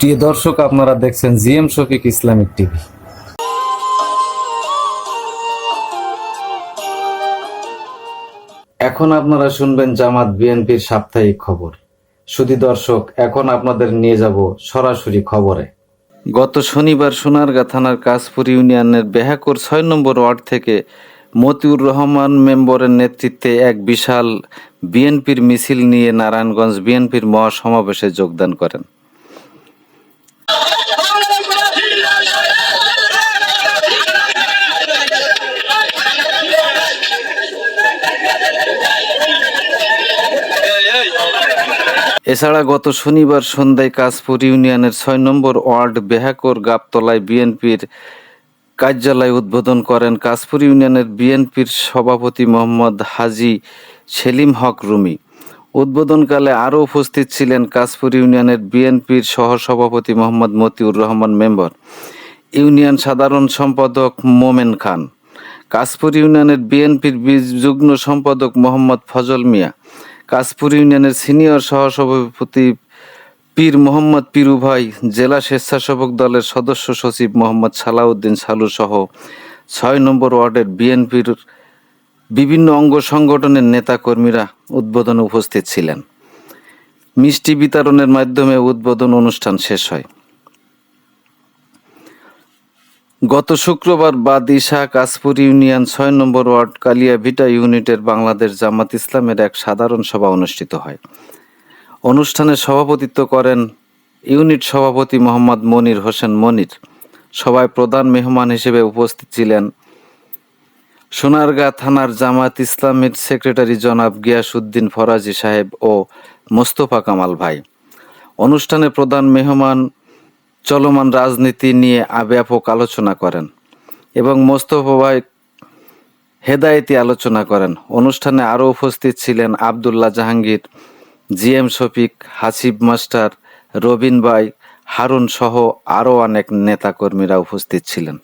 প্রিয় দর্শক, আপনারা দেখছেন জিএম শফিক ইসলামিক টিভি। এখন আপনারা শুনবেন জামাত বিএনপির সাপ্তাহিক খবর। শুধু দর্শক, এখন আপনাদের নিয়ে যাব সরাসরি খবরে। গত শনিবার সোনারগাঁ থানার কাশপুর ইউনিয়নের বেহাকুর ছয় নম্বর ওয়ার্ড থেকে মতিউর রহমান মেম্বরের নেতৃত্বে এক বিশাল বিএনপির মিছিল নিয়ে নারায়ণগঞ্জ বিএনপির মহাসমাবেশে যোগদান করেন। এছাড়া গত শনিবার সন্ধ্যায় কাশপুর ইউনিয়নের ছয় নম্বর ওয়ার্ড বেহাকোর গাবতলায় বিএনপির কার্যালয় উদ্বোধন করেন কাশপুর ইউনিয়নের বিএনপির সভাপতি মোহাম্মদ হাজি সেলিম হক রুমি। উদ্বোধনকালে আরও উপস্থিত ছিলেন কাশপুর ইউনিয়নের বিএনপির সহসভাপতি মোহাম্মদ মতিউর রহমান মেম্বার। ইউনিয়ন সাধারণ সম্পাদক মোমেন খান। কাশপুর ইউনিয়নের বিএনপির যুগ্ম সম্পাদক মোহাম্মদ ফজল মিয়া। কাশপুর ইউনিয়নের সিনিয়র সহসভাপতি পীর মোহাম্মদ পিরু ভাই, জেলা স্বেচ্ছাসেবক দলের সদস্য সচিব মোহাম্মদ সালাউদ্দিন সালু সহ ছয় নম্বর ওয়ার্ডের বিএনপির বিভিন্ন অঙ্গ সংগঠনের নেতাকর্মীরা উদ্বোধনে উপস্থিত ছিলেন। মিষ্টি বিতরণের মাধ্যমে উদ্বোধন অনুষ্ঠান শেষ হয়। গত শুক্রবার বাদ ইশা কাশপুর ইউনিয়ন ছয় নম্বর ওয়ার্ড কালিয়া ভিটা ইউনিটের বাংলাদেশ জামাত ইসলামের এক সাধারণ সভা অনুষ্ঠিত হয়। অনুষ্ঠানে সভাপতিত্ব করেন ইউনিট সভাপতি মোহাম্মদ মনির হোসেন মনির। সভায় প্রধান মেহমান হিসেবে উপস্থিত ছিলেন সোনারগাঁ থানার জামাত ইসলামের সেক্রেটারি জনাব গিয়াসুদ্দিন ফরাজি সাহেব ও মোস্তফা কামাল ভাই। অনুষ্ঠানে প্রধান মেহমান চলমান রাজনীতি নিয়ে ব্যাপক আলোচনা করেন এবং মোস্তফা ভাই হেদায়েতি আলোচনা করেন। অনুষ্ঠানে আরও উপস্থিত ছিলেন Abdullah Jahangir G M Shafiq, Hasib master, Robin ভাই, হারুন সহ আরও অনেক নেতাকর্মীরা উপস্থিত ছিলেন।